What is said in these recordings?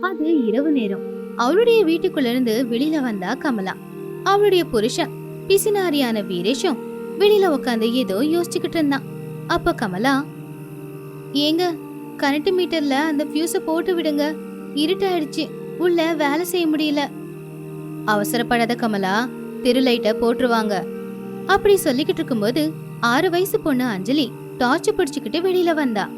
அது இரவு நேரம். அவளுடைய வீட்டுக்குள்ள இருந்து வெளியில வந்தா கமலா. அவளுடைய புருஷன் பிசினாரியான வீரேஷும் வெளியில உட்காந்து ஏதோ யோசிச்சுக்கிட்டு இருந்தான். அப்ப கமலா ஏங்க கரண்ட் மீட்டர்ல அந்த ஃபியூஸ போட்டு விடுங்க. இருட்டாயிடுச்சு. உள்ள வேலை செய்ய முடியல. அவசரப்படாத கமலா தெரு லைட்டை போட்டுருவாங்க. அப்படி சொல்லிக்கிட்டு இருக்கும்போது ஆறு வயசு பொண்ணு அஞ்சலி டார்ச் பிடிச்சுக்கிட்டு வெளியில வந்தா.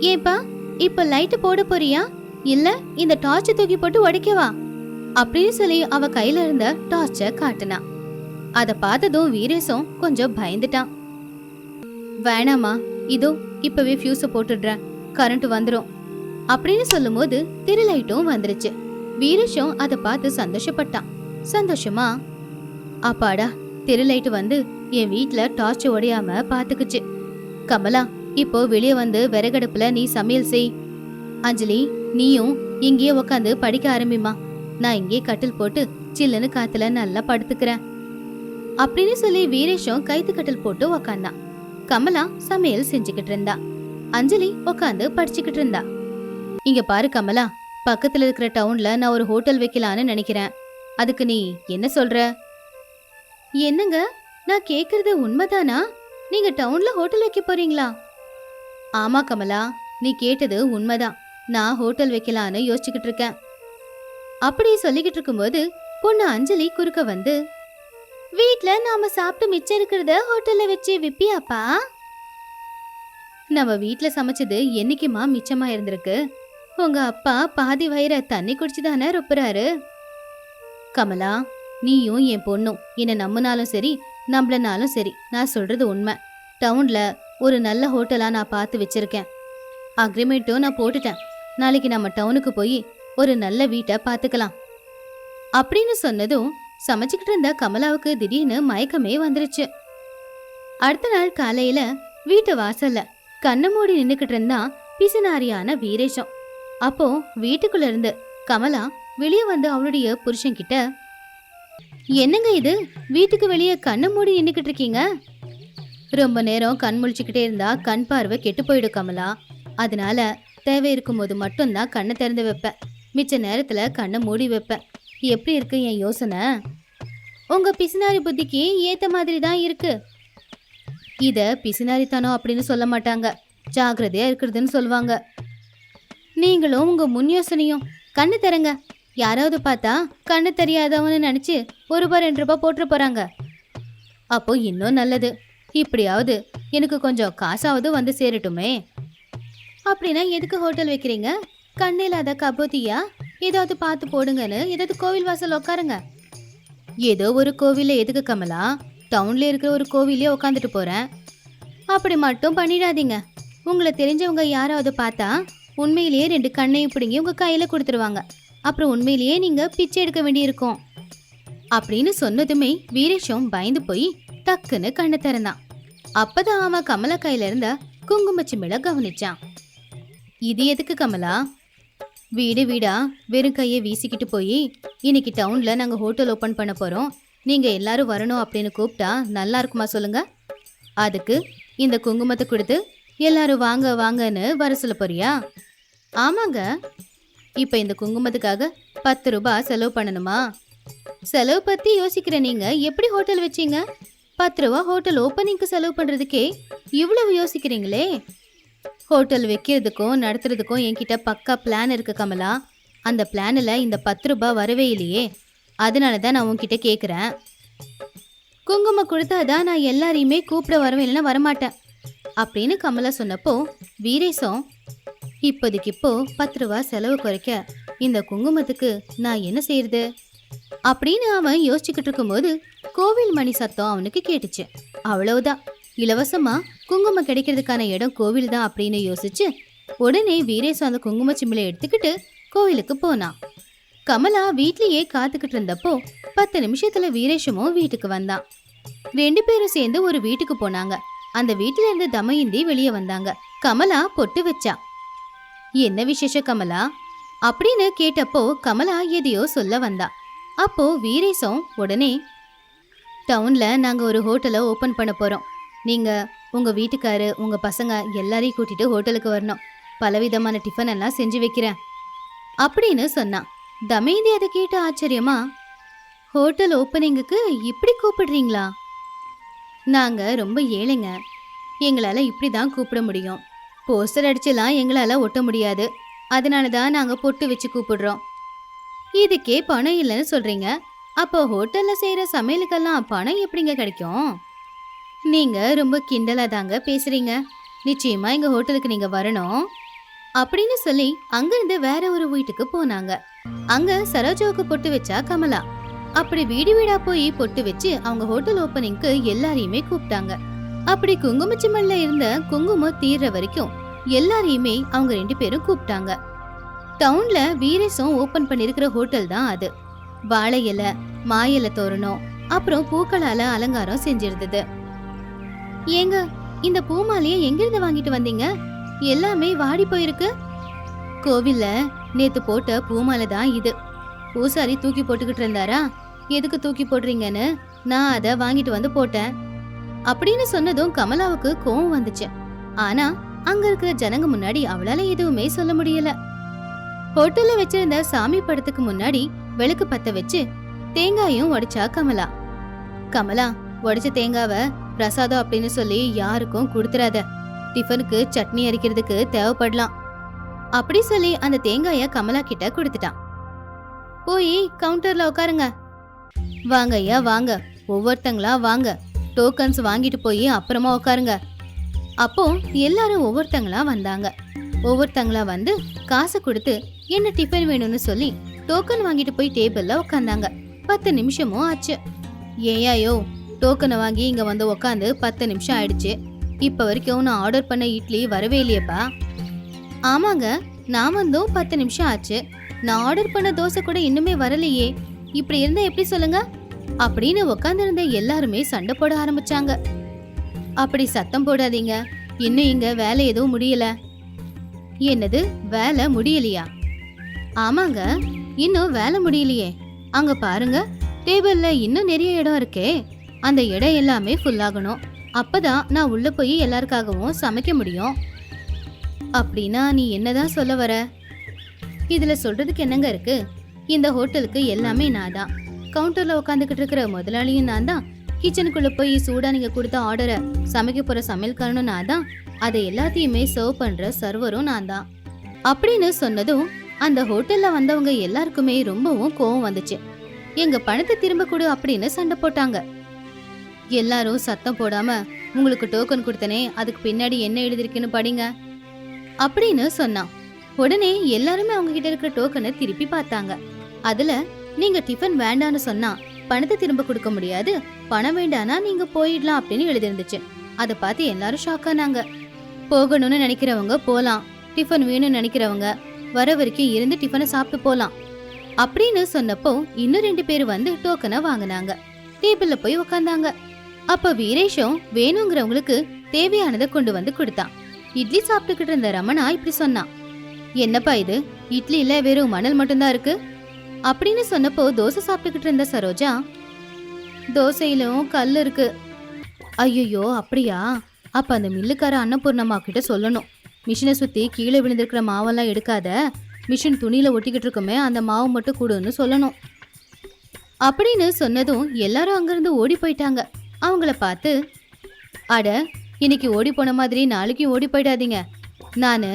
ஏப்பா இப்ப லைட் போட போறியா? இல்ல இந்த டார்ச்சை தூக்கி போட்டு உடைக்கவா அப்படின்னு சொல்லி அவ கையில இருந்த டார்ச்ச காட்டினா. அத பார்த்ததும் வீரேசம் கொஞ்சம் பயந்துட்டான். வேணாமா இதோ இப்பவே ஃபியூஸ போட்டுடுறேன். கரண்ட் வந்துடும் அப்படின்னு சொல்லும்போது திரு லைட்டும் வந்துருச்சு. வீரேஷம் அதை பார்த்து சந்தோஷப்பட்டான். சந்தோஷமா? அப்பாடா திருலைட்டு வந்து என் வீட்டில் டார்ச் உடையாம பார்த்துக்குச்சு. கமலா இப்போ வெளியே வந்து விறகடுப்புல நீ சமையல் செய். அஞ்சலி நீயும் இங்கேயே உக்காந்து படிக்க ஆரம்பிமா நான் இங்கே கட்டில் போட்டு சில்லுன்னு காத்துல நல்லா படுத்துக்கிறேன். அப்படின்னு சொல்லி வீரேஷும் கைத்து கட்டில் போட்டு உக்காந்தான் கமலா சமையல் செஞ்சுக்கிட்டு இருந்தா. அஞ்சலி உக்காந்து படிச்சுக்கிட்டு இருந்தா. இங்க பாரு கமலா பக்கத்துல இருக்கிற டவுன்ல நான் ஒரு ஹோட்டல் வைக்கலான்னு நினைக்கிறேன். அதுக்கு நீ என்ன சொல்ற? என்னங்க? நான் கேக்குறது உண்மைதானா? நீங்க டவுன்ல ஹோட்டல் வைக்க போறீங்களா? ஆமா கமலா நீ கேட்டது உண்மைதான். நான் ஹோட்டல் வைக்கலான்னு யோசிச்சுக்கிட்டு இருக்கேன். அப்படி சொல்லிக்கிட்டு இருக்கும்போது பொண்ணு அஞ்சலி குறுக்க வந்து வீட்ல நாம சாப்பிட்டு மிச்சம் இருக்கிறத ஹோட்டல்ல வச்சு விப்பியாப்பா? நம்ம வீட்ல சமைச்சது என்னைக்குமா மிச்சமா இருந்திருக்கு? உங்க அப்பா பாதி வயிற தண்ணி குடிச்சு தானே ரொப்புறாரு? கமலா நீயும் என் பொண்ணும் என்னை நம்பினாலும் சரி நம்பலனாலும் சரி நான் சொல்றது உண்மை. டவுன்ல ஒரு நல்ல ஹோட்டலா நான் பார்த்து வச்சிருக்கேன். அக்ரிமெண்ட்டும் நான் போட்டுட்டேன். நாளைக்கு நம்ம டவுனுக்கு போய் ஒரு நல்ல வீட்டை பார்த்துக்கலாம் அப்படின்னு சொன்னதும் சமைச்சுக்கிட்டு இருந்த கமலாவுக்கு திடீர்னு மயக்கமே வந்துருச்சு. அடுத்த நாள் காலையில வீட்டு வாசல்ல கண்ணை மூடி நின்னுக்கிட்டு இருந்தான் பிசினாரியான வீரேஷம் அப்போ வீட்டுக்குள்ள இருந்து கமலா வெளியே வந்து அவளுடைய புருஷன் கிட்ட என்னங்க இது? வீட்டுக்கு வெளியே கண்ணை மூடி நின்றுக்கிட்டு இருக்கீங்க? ரொம்ப நேரம் கண் முழிச்சுக்கிட்டே இருந்தா கண் பார்வை கெட்டு போயிடும் கமலா. அதனால தேவை இருக்கும்போது மட்டும்தான் கண்ணை திறந்து வைப்பேன். மிச்ச நேரத்தில் கண்ணை மூடி வைப்பேன். எப்படி இருக்கு என் யோசனை? உங்கள் பிசினாரி புத்திக்கு ஏற்ற மாதிரி தான் இருக்கு. இதை பிசினாரித்தனம் அப்படின்னு சொல்ல மாட்டாங்க. ஜாகிரதையாக இருக்கிறதுன்னு சொல்லுவாங்க. நீங்களும் உங்கள் முன் யோசனையும் கண்ணு தரங்க யாராவது பார்த்தா கண்ணு தெரியாதவன்னு நினச்சி ஒரு ரூபாய் ரெண்டு ரூபா போட்டு போகிறாங்க அப்போ இன்னும் நல்லது. இப்படியாவது எனக்கு கொஞ்சம் காசாவது வந்து சேரட்டுமே. அப்படின்னா எதுக்கு ஹோட்டல் வைக்கிறீங்க? கண்ணில்லாத இல்லாத கபோத்தியா ஏதாவது பார்த்து போடுங்கன்னு ஏதாவது கோவில் வாசல் உட்காருங்க ஏதோ ஒரு கோவிலில் எதுக்கு கமலா? டவுன்ல இருக்கிற ஒரு கோவிலே உட்காந்துட்டு போறேன். அப்படி மட்டும் பண்ணிடாதீங்க. உங்களை தெரிஞ்சவங்க யாராவது பார்த்தா உண்மையிலேயே ரெண்டு கண்ணையும் பிடுங்கி உங்க கையில கொடுத்துருவாங்க. அப்புறம் உண்மையிலேயே நீங்க பிச்சை எடுக்க வேண்டியிருக்கும். அப்படின்னு சொன்னதுமே வீரேஷம் பயந்து போய் டக்குன்னு கண்ணை திறந்தான். அப்பதான் அவன் கமலா கையில இருந்த குங்குமச்சிமிழ கவனிச்சான். இது எதுக்கு கமலா? வீடு வீடா வெறும் கையை வீசிக்கிட்டு போய் இன்னைக்கு டவுன்ல நாங்க ஹோட்டல் ஓபன் பண்ண போறோம். நீங்க எல்லாரும் வரணும் அப்படின்னு கூப்பிட்டா நல்லா இருக்குமா சொல்லுங்க? அதுக்கு இந்த குங்குமத்தை கொடுத்து எல்லாரும் வாங்க வாங்கன்னு வர சொல்ல போறியா? ஆமாங்க. இப்போ இந்த குங்குமத்துக்காக பத்து ரூபாய் செலவு பண்ணணுமா? செலவு பத்தி யோசிக்கிற நீங்க எப்படி ஹோட்டல் வச்சீங்க? பத்து ரூபா ஹோட்டல் ஓப்பனிங்க்கு செலவு பண்றதுக்கே இவ்வளவு யோசிக்கிறீங்களே. ஹோட்டல் வைக்கிறதுக்கும் நடத்துறதுக்கும் என்கிட்ட பக்கா பிளான் இருக்கு கமலா. அந்த பிளானில் இந்த பத்து ரூபாய் வரவே இல்லையே. அதனால தான் நான் உன்கிட்ட கேட்குறேன் குங்குமம் கொடுத்தாதான் நான் எல்லாரையுமே கூப்பிட வரவே இல்லைன்னா வரமாட்டேன் அப்படின்னு கமலா சொன்னப்போ வீரேசம் இப்போதைக்கு இப்போ பத்து ரூபா செலவு குறைக்க. இந்த குங்குமத்துக்கு நான் என்ன செய்யறது? அப்படின்னு அவன் யோசிச்சுக்கிட்டு இருக்கும்போது கோவில் மணி சத்தம் அவனுக்கு கேட்டுச்சு. அவ்வளவுதான். இலவசமா குங்குமம் கிடைக்கிறதுக்கான இடம் கோவில் தான் அப்படின்னு யோசிச்சு உடனே வீரேசம் அந்த குங்கும சிமிலை எடுத்துக்கிட்டு கோவிலுக்கு போனான் கமலா வீட்லயே காத்துக்கிட்டு இருந்தப்போ பத்து நிமிஷத்துல வீரேஷமும் வீட்டுக்கு வந்தான். ரெண்டு பேரும் சேர்ந்து ஒரு வீட்டுக்கு போனாங்க. அந்த வீட்டுல இருந்து தமயந்தி வெளியே வந்தாங்க. கமலா பொட்டு வச்சா. என்ன விசேஷம் கமலா? அப்படின்னு கேட்டப்போ கமலா எதையோ சொல்ல வந்தா. அப்போ வீரேசம் உடனே டவுன்ல நாங்க ஒரு ஹோட்டலை ஓபன் பண்ண போறோம். நீங்க உங்க வீட்டுக்காரு உங்க பசங்க எல்லாரையும் கூட்டிட்டு ஹோட்டலுக்கு வரணும். பலவிதமான டிஃபன் எல்லாம் செஞ்சு வைக்கிறேன். அப்படின்னு சொன்னான். தமேந்தி அதை கேட்டு ஆச்சரியமா ஹோட்டல் ஓப்பனிங்குக்கு இப்படி கூப்பிடுறீங்களா? நாங்க ரொம்ப ஏழைங்க. எங்களால் இப்படி தான் கூப்பிட முடியும். போஸ்டர் அடிச்சுலாம் எங்களால் ஒட்ட முடியாது. அதனால தான் நாங்கள் பொட்டு வச்சு கூப்பிடுறோம். இதுக்கே பணம் இல்லைன்னு சொல்கிறீங்க அப்போ ஹோட்டலில் செய்கிற சமையலுக்கெல்லாம் பணம் எப்படிங்க கிடைக்கும்? நீங்கள் ரொம்ப கிண்டலாக தாங்க பேசுகிறீங்க நிச்சயமாக எங்கள் ஹோட்டலுக்கு நீங்கள் வரணும். அப்படின்னு சொல்லி அங்கேருந்து வேற ஒரு வீட்டுக்கு போனாங்க. அங்க சரோஜாவுக்கு பொட்டு வச்சா கமலா. அப்படி வீடு வீடா போய் பொட்டு வச்சு அவங்க ஹோட்டல் ஓப்பனிங்க்கு எல்லாரையுமே கூப்பிட்டாங்க. அப்படி குங்குமச்சிமல்ல இருந்த குங்குமம் தீர்ற வரைக்கும் எல்லாரையுமே அவங்க ரெண்டு பேரும் கூப்பிட்டாங்க. டவுன்ல வீரேசம் ஓபன் பண்ணிருக்கிற ஹோட்டல் தான் அது. வாழை இலை மா இலை தோரணம் அப்புறம் பூக்களால அலங்காரம் செஞ்சிருந்தது. ஏங்க இந்த பூமாலையை எங்கிருந்து வாங்கிட்டு வந்தீங்க? எல்லாமே வாடி போயிருக்கு. கோவில்ல நேத்து போட்ட பூமாலை தான் இது. பூசாரி தூக்கி போட்டுக்கிட்டு இருந்தாரா? எதுக்கு தூக்கி போடுறீங்கன்னு நான் அதை வாங்கிட்டு வந்து போட்டேன். அப்படின்னு சொன்னதும் கமலாவுக்கு கோவம் வந்துச்சு. ஆனா அங்க இருக்கிற ஜனங்க முன்னாடி அவளால எதுவுமே சொல்ல முடியல. ஹோட்டல்ல வச்சிருந்த சாமி படத்துக்கு முன்னாடி விளக்கு பத்த வச்சு தேங்காயும் உடைச்சா கமலா. கமலா உடைச்ச தேங்காவை பிரசாதம் அப்படின்னு சொல்லி யாருக்கும் கொடுத்துறாத. டிஃபனுக்கு சட்னி அரைக்கிறதுக்கு தேவைப்படலாம். அப்படி சொல்லி அந்த தேங்காய கமலா கிட்ட கொடுத்துட்டான். போய் கவுண்டர்ல உட்காருங்க. வாங்க ஐயா வாங்க. ஒவ்வொருத்தங்களா வாங்க. டோக்கன்ஸ் வாங்கிட்டு போய் அப்புறமா உட்காருங்க. அப்போ எல்லாரும் ஒவ்வொருத்தங்களா வந்தாங்க. ஒவ்வொருத்தங்களா வந்து காசு கொடுத்து என்ன டிஃபன் வேணும்னு சொல்லி டோக்கன் வாங்கிட்டு போய் டேபிள்ல உட்காந்தாங்க. பத்து நிமிஷமும் ஆச்சு. ஏயாயோ டோக்கனை வாங்கி இங்கே வந்து உக்காந்து பத்து நிமிஷம் ஆயிடுச்சு. இப்போ வரைக்கும் நான் ஆர்டர் பண்ண இட்லி வரவே இல்லையேப்பா. ஆமாங்க நான் வந்தும் பத்து நிமிஷம் ஆச்சு. நான் ஆர்டர் பண்ண தோசை கூட இன்னுமே வரலையே. இப்படி இருந்தா எப்படி சொல்லுங்க? அப்படின்னு உட்காந்துருந்த எல்லாருமே சண்டை போட ஆரம்பிச்சாங்க. அப்படி சத்தம் போடாதீங்க. இன்னும் இங்க வேலை எதுவும் முடியல. என்னது? வேலை முடியலையா? ஆமாங்க இன்னும் வேலை முடியலையே. அங்க பாருங்க டேபிள்ல இன்னும் நிறைய இடம் இருக்கே. அந்த இடம் எல்லாமே ஃபுல்லாகணும் அப்பதான் நான் உள்ள போய் எல்லாருக்காகவும் சமைக்க முடியும். அப்படின்னா நீ என்னதான் சொல்ல வர? இதுல சொல்றதுக்கு என்னங்க இருக்கு? இந்த ஹோட்டலுக்கு எல்லாமே நான் தான் கவுண்டர்ல உட்காந்துக்கிட்டு இருக்கிற முதலாளியும் நான் தான் கிச்சனுக்குள்ள போய் சூடா நீங்க கொடுத்த ஆர்டரை சமைக்க போற சமையல்காரனும் நான் தான் அதை எல்லாத்தையுமே சர்வ் பண்ற சர்வரும் நான் தான் அப்படின்னு சொன்னதும் அந்த ஹோட்டல்ல வந்தவங்க எல்லாருக்குமே ரொம்பவும் கோவம் வந்துச்சு. எங்க பணத்தை திரும்ப கொடு அப்படின்னு சண்டை போட்டாங்க. எல்லாரும் சத்தம் போடாம உங்களுக்கு டோக்கன் கொடுத்தனே அதுக்கு பின்னாடி என்ன எழுதிருக்குன்னு படிங்க அப்படின்னு சொன்னான். உடனே எல்லாருமே அவங்க கிட்ட இருக்கிற டோக்கனை திருப்பி பார்த்தாங்க. அதுல நீங்க டிஃபன் வேண்டான்னு சொன்னா பணத்தை திரும்ப கொடுக்க முடியாது பணம் வேண்டானா நீங்க போயிடலாம் அப்படின்னு எழுதிருந்துச்சு அதை பார்த்து எல்லாரும் ஷாக் ஆனாங்க. போகணும்னு நினைக்கிறவங்க போலாம் டிஃபன் வேணும்னு நினைக்கிறவங்க வர வரைக்கும் இருந்து டிஃபனை சாப்பிட்டு போலாம் அப்படின்னு சொன்னப்போ இன்னும் ரெண்டு பேர் வந்து டோக்கனை வாங்கினாங்க. டேபிள்ல போய் உக்காந்தாங்க. அப்ப வீரேஷும் வேணுங்கிறவங்களுக்கு தேவையானதை கொண்டு வந்து கொடுத்தான். இட்லி சாப்பிட்டுக்கிட்டு இருந்த ரமணா இப்படி சொன்னான். என்னப்பா இது? இட்லியில வெறும் மணல் மட்டும்தான் இருக்கு? அப்படின்னு சொன்னப்போ தோசை சாப்பிட்டுக்கிட்டு இருந்த சரோஜா தோசையிலும் கல் இருக்கு. ஐயோ அப்படியா? அப்ப அந்த மில்லுக்கார அன்னபூர்ணம்மா கிட்ட சொல்லணும். மிஷினை சுத்தி கீழே விழுந்திருக்கிற மாவெல்லாம் எடுக்காத. மிஷின் துணியில ஒட்டிக்கிட்டு இருக்குமே அந்த மாவு மட்டும் கொடுன்னு சொல்லணும். அப்படின்னு சொன்னதும் எல்லாரும் அங்கிருந்து ஓடி போயிட்டாங்க. அவங்கள பார்த்து அட இன்னைக்கு ஓடி போன மாதிரி நாளைக்கு ஓடி போயிடாதீங்க. நான்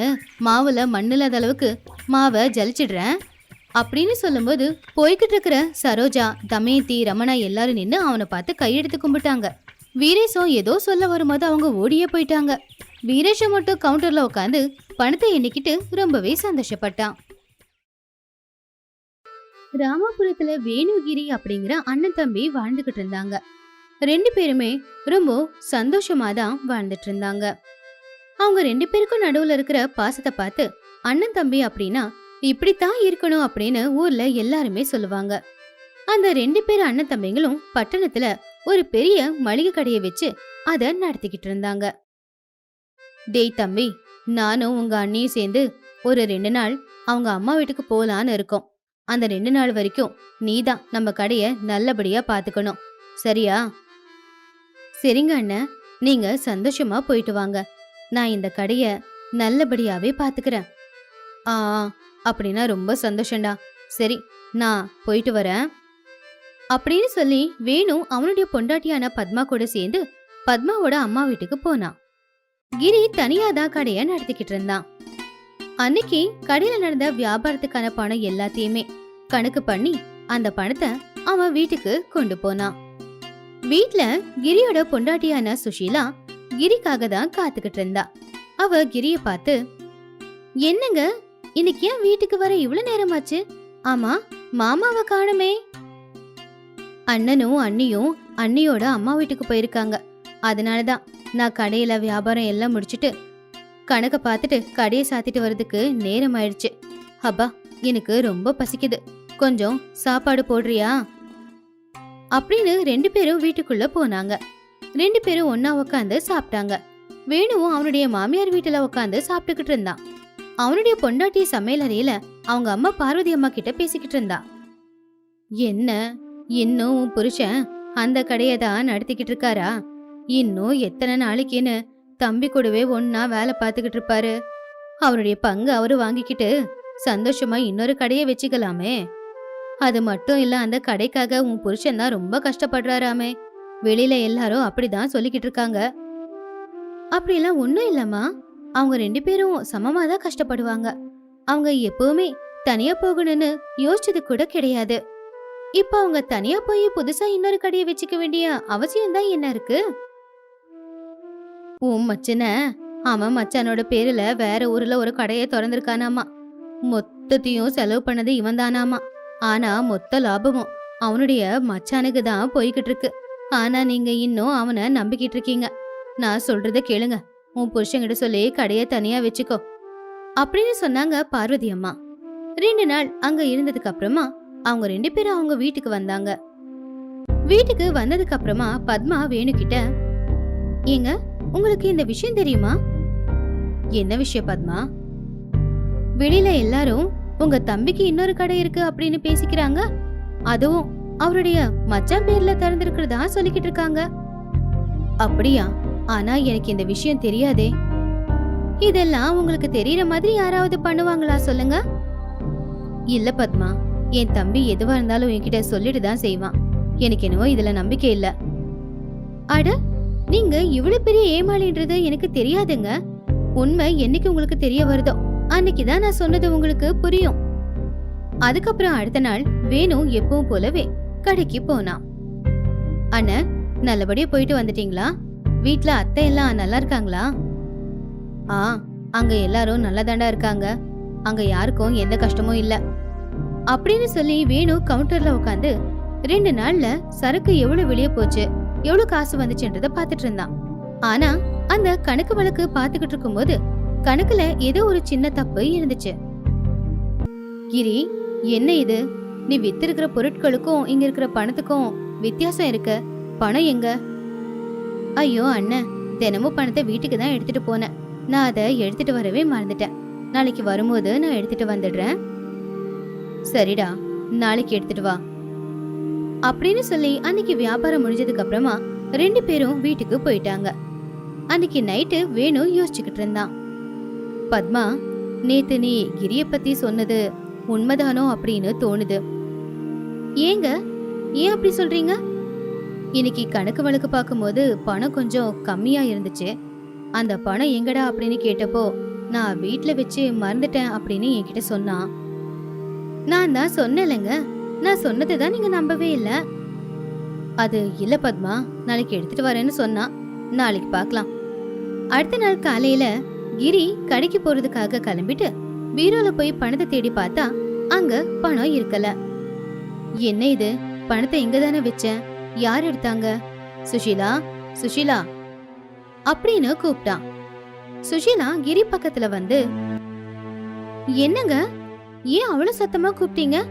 மாவுல மண்ணில்லாத அளவுக்கு மாவை ஜலிச்சிடுறேன். அப்படின்னு சொல்லும்போது போய்கிட்டு இருக்கிற சரோஜா தமயந்தி ரமணா எல்லாரும் நின்று அவனை பார்த்து கையெடுத்து கும்பிட்டாங்க. வீரேஷும் ஏதோ சொல்ல வரும்போது அவங்க ஓடியே போயிட்டாங்க. வீரேஷம் மட்டும் கவுண்டர்ல உட்காந்து பணத்தை எண்ணிக்கிட்டு ரொம்பவே சந்தோஷப்பட்டான். ராமபுரத்துல வேணுகிரி அப்படிங்கிற அண்ணன் தம்பி வாழ்ந்துகிட்டு இருந்தாங்க. ரெண்டு பேருமே ரொம்ப சந்தோஷமா தான் வாழ்ந்துட்டு இருந்தாங்க அவங்க ரெண்டு பேருக்கும் நடுவுல இருக்கிற பாசத்தை பார்த்து அண்ணன் தம்பி அப்படின்னா இப்படித்தான் இருக்கணும் அப்படின்னு ஊர்ல எல்லாருமே சொல்லுவாங்க. அந்த ரெண்டு பேர் அண்ணன் தம்பிங்களும் பட்டணத்துல ஒரு பெரிய மளிகை கடையை வச்சு அத நடத்திக்கிட்டு இருந்தாங்க. டேய் தம்பி நானும் உங்க அண்ணியும் சேர்ந்து ஒரு ரெண்டு நாள் அவங்க அம்மா வீட்டுக்கு போலான்னு இருக்கோம். அந்த ரெண்டு நாள் வரைக்கும் நீதான் நம்ம கடைய நல்லபடியா பாத்துக்கணும் சரியா? சரிங்க அண்ணன் நீங்க சந்தோஷமா போயிட்டு வாங்க. நான் இந்த கடைய நல்லபடியாவே பாத்துக்கிறேன். ஆ அப்படின்னா ரொம்ப சந்தோஷம்டா. சரி நான் போயிட்டு வரேன். அப்படின்னு சொல்லி வேணு அவனுடைய பொண்டாட்டியான பத்மா கூட சேர்ந்து பத்மாவோட அம்மா வீட்டுக்கு போனான் கிரி தனியா தான் கடைய நடத்திக்கிட்டு இருந்தான் அன்னைக்கு கடையில நடந்த வியாபாரத்துக்கான பணம் எல்லாத்தையுமே கணக்கு பண்ணி அந்த பணத்தை அவன் வீட்டுக்கு கொண்டு போனான் வீட்ல கிரியோட பொண்டாட்டியான சுஷீலா கிரிக்காக தான் காத்துக்கிட்டு இருந்தா. அவ கிரிய பார்த்து என்னங்க இன்னைக்கு ஏன் வீட்டுக்கு வர இவ்வளவு நேரமாச்சு? ஆமா மாமாவை காணுமே. அண்ணனும் அண்ணியும் அண்ணியோட அம்மா வீட்டுக்கு போயிருக்காங்க. அதனாலதான் நான் கடையில வியாபாரம் எல்லாம் முடிச்சிட்டு கணக்க பார்த்துட்டு கடையை சாத்திட்டு வர்றதுக்கு நேரம் ஆயிடுச்சு. அப்பா எனக்கு ரொம்ப பசிக்குது. கொஞ்சம் சாப்பாடு போடுறியா? அப்படின்னு ரெண்டு பேரும் வீட்டுக்குள்ள போனாங்க. ரெண்டு பேரும் ஒன்னா உட்காந்து சாப்பிட்டாங்க. வேணுவும் அவனுடைய மாமியார் வீட்டுல உட்காந்து சாப்பிட்டுக்கிட்டு இருந்தான். அவனுடைய பொண்டாட்டி சமையல் அறையில அவங்க அம்மா பார்வதி அம்மா கிட்ட பேசிக்கிட்டு இருந்தா. என்ன? இன்னும் உன் புருஷன் அந்த கடையை தான் நடத்திக்கிட்டு இருக்காரா? இன்னும் எத்தனை நாளைக்குன்னு தம்பி கூடவே ஒன்னா வேலை பார்த்துக்கிட்டு இருப்பாரு. அவருடைய பங்கு அவரு வாங்கிக்கிட்டு சந்தோஷமா இன்னொரு கடையை வச்சுக்கலாமே. அது மட்டும் இல்ல அந்த கடைக்காக உன் புருஷன் தான் ரொம்ப கஷ்டப்படுறாராமே. வெளியில எல்லாரும் அப்படிதான் சொல்லிக்கிட்டு இருக்காங்க. அப்படிலாம் ஒன்றும் இல்லம்மா. அவங்க ரெண்டு பேரும் சமமாக தான் கஷ்டப்படுவாங்க. அவங்க எப்பவுமே தனியா போகணும்னு யோசிச்சது கூட கிடையாது. இப்ப அவங்க தனியா போய் புதுசா இன்னொரு கடையை வச்சுக்க வேண்டிய அவசியம் தான் என்ன இருக்கு? உன் மச்சன அவன் மச்சானோட பேர்ல வேற ஊர்ல ஒரு கடையை திறந்திருக்கானாமா. மொத்தத்தையும் செலவு பண்ணது இவன் தானாமா ஆனா மொத்த லாபமும் அவனுடைய மச்சானுக்கு தான் போய்கிட்டு இருக்கு ஆனா நீங்க இன்னும் அவனை நம்பிக்கிட்டு இருக்கீங்க நான் சொல்றத கேளுங்க. உன் புருஷங்கிட்ட சொல்லி கடையை தனியா வச்சுக்கோ. அப்படின்னு சொன்னாங்க பார்வதி அம்மா. ரெண்டு நாள் அங்க இருந்ததுக்கு அப்புறமா அவங்க ரெண்டு பேரும் அவங்க வீட்டுக்கு வந்தாங்க. வீட்டுக்கு வந்ததுக்கு அப்புறமா பத்மா வேணுகிட்ட ஏங்க உங்களுக்கு இந்த விஷயம் தெரியுமா? என்ன விஷயம் பத்மா? வெளியில எல்லாரும் உங்க தம்பிக்கு இன்னொரு கடை இருக்கு அப்படின்னு பேசிக்கிறாங்க. அதுவும் அவருடைய மச்சான் பேர்ல திறந்திருக்கிறதா சொல்லிக்கிட்டு இருக்காங்க. அப்படியா? ஆனா எனக்கு இந்த விஷயம் தெரியாதே. இதெல்லாம் உங்களுக்கு தெரியற மாதிரி யாராவது பண்ணுவாங்களா சொல்லுங்க. இல்ல பத்மா என் தம்பி எதுவா இருந்தாலும் என்கிட்ட சொல்லிட்டு தான் செய்வான். எனக்கு என்னவோ இதுல நம்பிக்கை இல்ல. அட நீங்க இவ்வளவு பெரிய ஏமாளின்றது எனக்கு தெரியாதுங்க. உண்மை என்னைக்கு உங்களுக்கு தெரிய வருதோ? அன்னைக்கு தான் நான் சொன்னது உங்களுக்கு புரியும். அதுக்கப்புறம் அடுத்த நாள் வேணு எப்பவும் போலவே கடைக்கு போனான் அண்ணன் நல்லபடியா போயிட்டு வந்துட்டீங்களா? வீட்ல அத்தை எல்லாம் நல்லா இருக்காங்களா? ஆ அங்க எல்லாரும் நல்லதாண்டா இருக்காங்க. அங்க யாருக்கும் எந்த கஷ்டமும் இல்ல. அப்படின்னு சொல்லி வேணு கவுண்டர்ல உட்காந்து ரெண்டு நாள்ல சரக்கு எவ்வளவு வெளியே போச்சு எவ்வளவு காசு வந்துச்சுன்றத பாத்துட்டு இருந்தான். ஆனா அந்த கணக்கு வழக்கு பாத்துக்கிட்டு இருக்கும்போது கணக்குல ஏதோ ஒரு சின்ன தப்பு இருந்துச்சு. கிரி என்ன இது? நீ வித்திருக்கிற பொருட்களுக்கும் இங்க இருக்கிற பணத்துக்கும் வித்தியாசம் இருக்கு? பணம் எங்க? ஐயோ அண்ணன் தினமும் பணத்தை வீட்டுக்கு தான் எடுத்துட்டு போனேன். நான் அதை எடுத்துட்டு வரவே மறந்துட்டேன். நாளைக்கு வரும்போது நான் எடுத்துட்டு வந்துடுறேன். சரிடா நாளைக்கு எடுத்துட்டு வா. அப்படின்னு சொல்லி அன்னைக்கு வியாபாரம் முடிஞ்சதுக்கு அப்புறமா ரெண்டு பேரும் வீட்டுக்கு போயிட்டாங்க. அன்னைக்கு நைட்டு வேணும் யோசிச்சுக்கிட்டு இருந்தான். பத்மா நேத்து நீ கிரிய பத்தி சொன்னது உண்மைதானோ அப்படின்னு தோணுது. ஏங்க ஏன் அப்படி சொல்றீங்க? இன்னைக்கு கணக்கு வழக்கு பார்க்கும்போது பணம் கொஞ்சம் கம்மியா இருந்துச்சு. அந்த பணம் எங்கடா அப்படின்னு கேட்டப்போ நான் வீட்டில் வச்சு மறந்துட்டேன் அப்படின்னு என்கிட்ட சொன்னான். நான் தான் சொன்னேன்லங்க. நான் சொன்னதை தான் நீங்க நம்பவே இல்லை. அது இல்ல பத்மா. நாளைக்கு எடுத்துட்டு வரேன்னு சொன்னான். நாளைக்கு பார்க்கலாம். அடுத்த நாள் காலையில கிரி கடைக்கு போறதுக்காக கிளம்பிட்டு பீரோல போய் பணத்தை தேடி பார்த்தா அங்க பணம் இருக்கல. என்ன இது? பணத்தை எங்க தானே வச்சேன் யார் எடுத்தாங்க? சுஷீலா? சுஷீலா? அப்படின்னு கூப்பிட்டான் சுஷீலா கிரி பக்கத்துல வந்து என்னங்க? ஏன் அவ்வளவு சத்தமா கூப்பிட்டீங்க?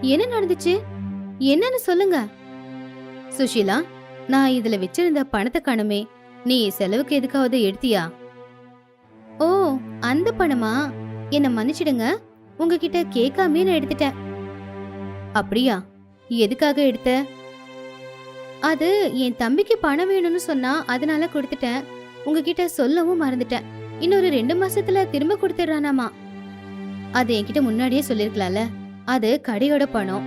என்ன நடந்துச்சு? என்னன்னு சொல்லுங்க. சுஷீலா நான் இதுல வச்சிருந்த பணத்தை காணுமே. நீ செலவுக்கு எதுக்காவது எடுத்தியா? ஓ அந்த பணமா? என்ன மன்னிச்சிடுங்க. உங்ககிட்ட கேட்காமே நான் எடுத்துட்டேன். அப்படியா? எதுக்காக எடுத்த? அது என் தம்பிக்கு பணம் வேணும்னு சொன்னா அதனால கொடுத்துட்டேன். உங்ககிட்ட சொல்லவும் மறந்துட்டேன். இன்னொரு ரெண்டு மாசத்துல திரும்ப கொடுத்துட்றானாமா? அது என்கிட்ட முன்னாடியே சொல்லிருக்கலாம்ல. அது கடையோட பணம்.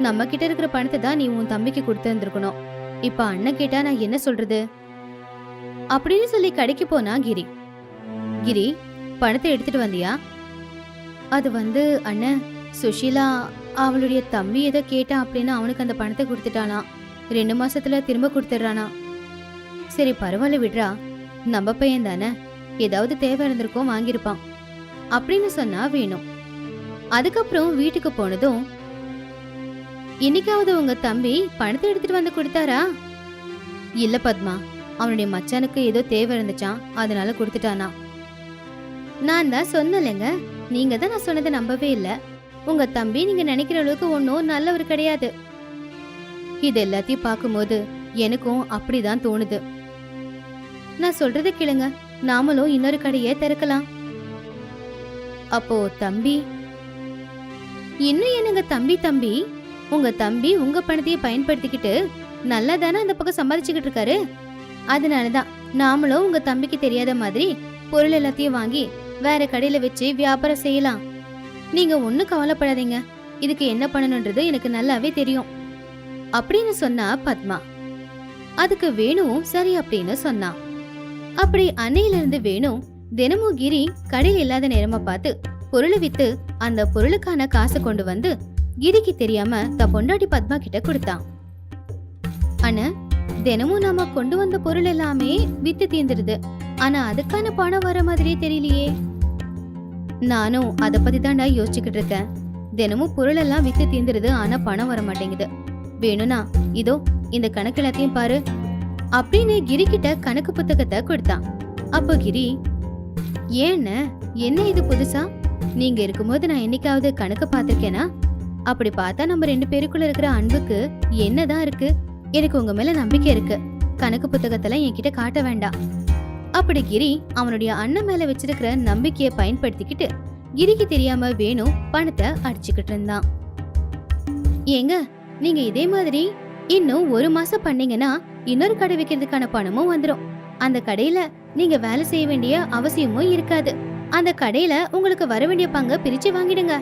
நம்ம கிட்ட இருக்கிற பணத்தை தான் நீ உன் தம்பிக்கு கொடுத்துருந்துருக்கணும் இப்ப அண்ணன் கேட்டா நான் என்ன சொல்றது? அப்படின்னு சொல்லி கடைக்கு போனா கிரி. கிரி பணத்தை எடுத்துட்டு வந்தியா? அது வந்து அண்ணன் சுஷீலா அவளுடைய தம்பி ஏதோ கேட்டான் அப்படின்னு அவனுக்கு அந்த பணத்தை கொடுத்துட்டானா. ரெண்டு மாசத்துல திரும்ப கொடுத்துட்றானா. சரி பரவாயில்ல விடுறா. நம்ம பையன் தானே. ஏதாவது தேவை இருந்திருக்கோம் வாங்கியிருப்பான். அப்படின்னு சொன்னா வேணும். அதுக்கப்புறம் வீட்டுக்கு போனதும் இன்னைக்காவது உங்க தம்பி பணத்தை எடுத்துட்டு வந்து கொடுத்தாரா? இல்ல பத்மா. அவனுடைய மச்சானுக்கு ஏதோ தேவை இருந்துச்சான் அதனால கொடுத்துட்டானா. நான் தான் சொன்னலைங்க நீங்க தான் நான் சொன்னதை நம்பவே இல்லை. உங்க தம்பி நீங்க நினைக்கிற அளவுக்கு ஒன்றும் நல்லவர் கிடையாது. இது எல்லாத்தையும் பார்க்கும்போது எனக்கும் அப்படிதான் தோணுது. நான் சொல்றதை கேளுங்க. நாமளும் இன்னொரு கடையை திறக்கலாம். அப்போ தம்பி இன்னும் என்னங்க தம்பி தம்பி? உங்க தம்பி உங்க பணத்தையே பயன்படுத்திக்கிட்டு நல்லா தானே அந்த பக்கம் சம்பாதிச்சுக்கிட்டு இருக்காரு? அதனாலதான் நாமளும் உங்க தம்பிக்கு தெரியாத மாதிரி பொருள் எல்லாத்தையும் வாங்கி வேற கடையில வச்சு வியாபாரம் செய்யலாம். நீங்க ஒன்னும் கவலைப்படாதீங்க. இதுக்கு என்ன பண்ணணும்ன்றது எனக்கு நல்லாவே தெரியும். அப்படின்னு சொன்னா பத்மா. அதுக்கு வேணுவும் சரி அப்படின்னு சொன்னான் அப்படி அன்னையில இருந்து வேணு தினமும் கிரி கடையில் இல்லாத நேரமா பார்த்து பொருளை வித்து அந்த பொருளுக்கான காசை கொண்டு வந்து கிரிக்கு தெரியாம த பொண்டாட்டி பத்மா கிட்ட கொடுத்தான். அண்ணா தினமும் நாம கொண்டு வந்த பொருள் எல்லாமே வித்து தீந்துருது. ஆனா அதுக்கான பணம் வர மாதிரியே தெரியலையே. நானும் அத பத்தி தான்டா யோசிச்சுக்கிட்டு இருக்கேன். தினமும் பொருள் எல்லாம் வித்து தீந்துருது ஆனா பணம் வர மாட்டேங்குது. வேணும்னா இதோ இந்த கணக்கு எல்லாத்தையும் பாரு. அப்படின்னு கிரி கிட்ட கணக்கு புத்தகத்தை கொடுத்தான். அப்போ கிரி ஏன்ன? என்ன இது புதுசா? நீங்க இருக்கும்போது நான் என்னைக்காவது கணக்கு பார்த்திருக்கேனா? அப்படி பார்த்தா நம்ம ரெண்டு பேருக்குள்ள இருக்கிற அன்புக்கு என்னதான் இருக்கு? எனக்கு உங்க மேல நம்பிக்கை இருக்கு. கணக்கு புத்தகத்தெல்லாம் என்கிட்ட காட்ட வேண்டாம். அப்படி கிரி அவனுடைய அண்ணன் மேல வச்சிருக்கிற நம்பிக்கையை பயன்படுத்திக்கிட்டு கிரிக்கு தெரியாம வேணு பணத்தை அடிச்சுக்கிட்டு இருந்தான். ஏங்க நீங்க இதே மாதிரி இன்னும் ஒரு மாசம் பண்ணீங்கன்னா இன்னொரு கடை வைக்கிறதுக்கான பணமும் வந்துடும் அந்த கடையில நீங்க வேலை செய்ய வேண்டிய அவசியமும் இருக்காது. அந்த கடையில உங்களுக்கு வர வேண்டிய பங்க பிரிச்சு வாங்கிடுங்க.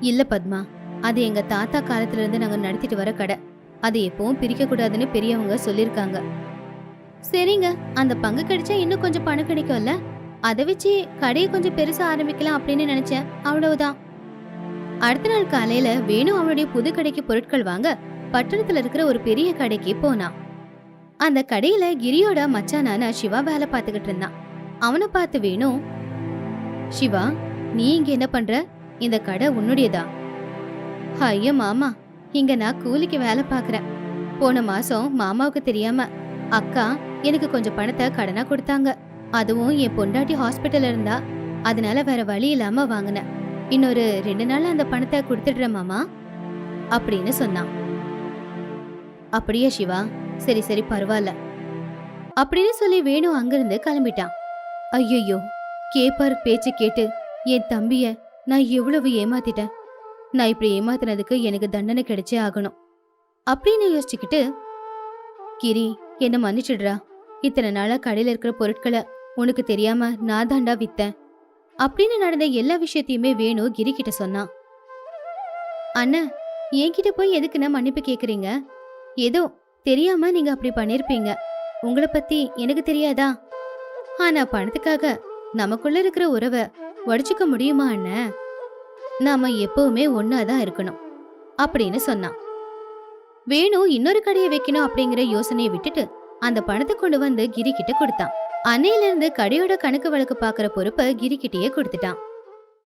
இல்ல பத்மா அது எங்க தாத்தா காலத்துல இருந்து நாங்க நடத்திட்டு வர கடை. அது எப்பவும் பிரிக்க கூடாதுன்னு பெரியவங்க சொல்லிருக்காங்க சரிங்க. அந்த பங்கு கிடைச்சா இன்னும் கொஞ்சம் பணம் கிடைக்கும்ல. அதை வச்சு கடையை கொஞ்சம் பெருசா ஆரம்பிக்கலாம் அப்படின்னு நினைச்சேன். அவ்வளவுதான். அடுத்த நாள் காலையில வேணு அவனுடைய புது கடைக்கு பொருட்கள் வாங்க பட்டணத்துல இருக்கிற ஒரு பெரிய கடைக்கு போனான். அந்த கடையில கிரியோட மச்சானான சிவா வேலை பார்த்துக்கிட்டு இருந்தான். அவனை பார்த்து வேணு சிவா நீ இங்க என்ன பண்ற? இந்த கடை உன்னுடையதா? ஐயோ மாமா இங்க நான் கூலிக்கு வேலை பாக்குறேன் போன மாசம் மாமாவுக்கு தெரியாம அக்கா எனக்கு கொஞ்சம் பணத்தை கடனா கொடுத்தாங்க. அதுவும் என் பொண்டாட்டி ஹாஸ்பிட்டல் இருந்தா. அதனால வேற வழி இல்லாம வாங்கினேன் இன்னொரு ரெண்டு நாள் அந்த பணத்தை கொடுத்துடுற மாமா. அப்படின்னு சொன்னான். அப்படியே சிவா? சரி சரி பரவாயில்ல. அப்படின்னு சொல்லி வேணு அங்கிருந்து கிளம்பிட்டான். ஐயையோ கேப்பார் பேச்சு கேட்டு என் தம்பிய நான் எவ்வளவு ஏமாத்திட்டேன்? நான் இப்படி ஏமாத்தினதுக்கு எனக்கு தண்டனை கிடைச்சே ஆகணும். அப்படின்னு யோசிச்சுக்கிட்டு கிரி என்ன மன்னிச்சிடுறா? இத்தனை நாளா கடையில இருக்கிற பொருட்களை உனக்கு தெரியாம நான் தாண்டா வித்தேன். அப்படின்னு நடந்த எல்லா விஷயத்தையுமே வேணு கிரி கிட்ட சொன்னான் அண்ணா என்கிட்ட போய் எதுக்குண்ணா மன்னிப்பு கேக்குறீங்க? ஏதோ தெரியாம நீங்க அப்படி பண்ணிருப்பீங்க. உங்களை பத்தி எனக்கு தெரியாதா? ஆனா பணத்துக்காக நமக்குள்ள இருக்கிற உறவை உடச்சுக்க முடியுமா அண்ணன் நாம எப்பவுமே ஒன்னாதான் இருக்கணும். அப்படின்னு சொன்னான் வேணு இன்னொரு கடையை வைக்கணும் அப்படிங்கிற யோசனையை விட்டுட்டு அந்த பணத்தை கொண்டு வந்து கிரி கிட்ட கொடுத்தான். அன்னையில இருந்து கடையோட கணக்கு வழக்கு பாக்குற பொறுப்பை கிரி கிட்டயே கொடுத்துட்டான்.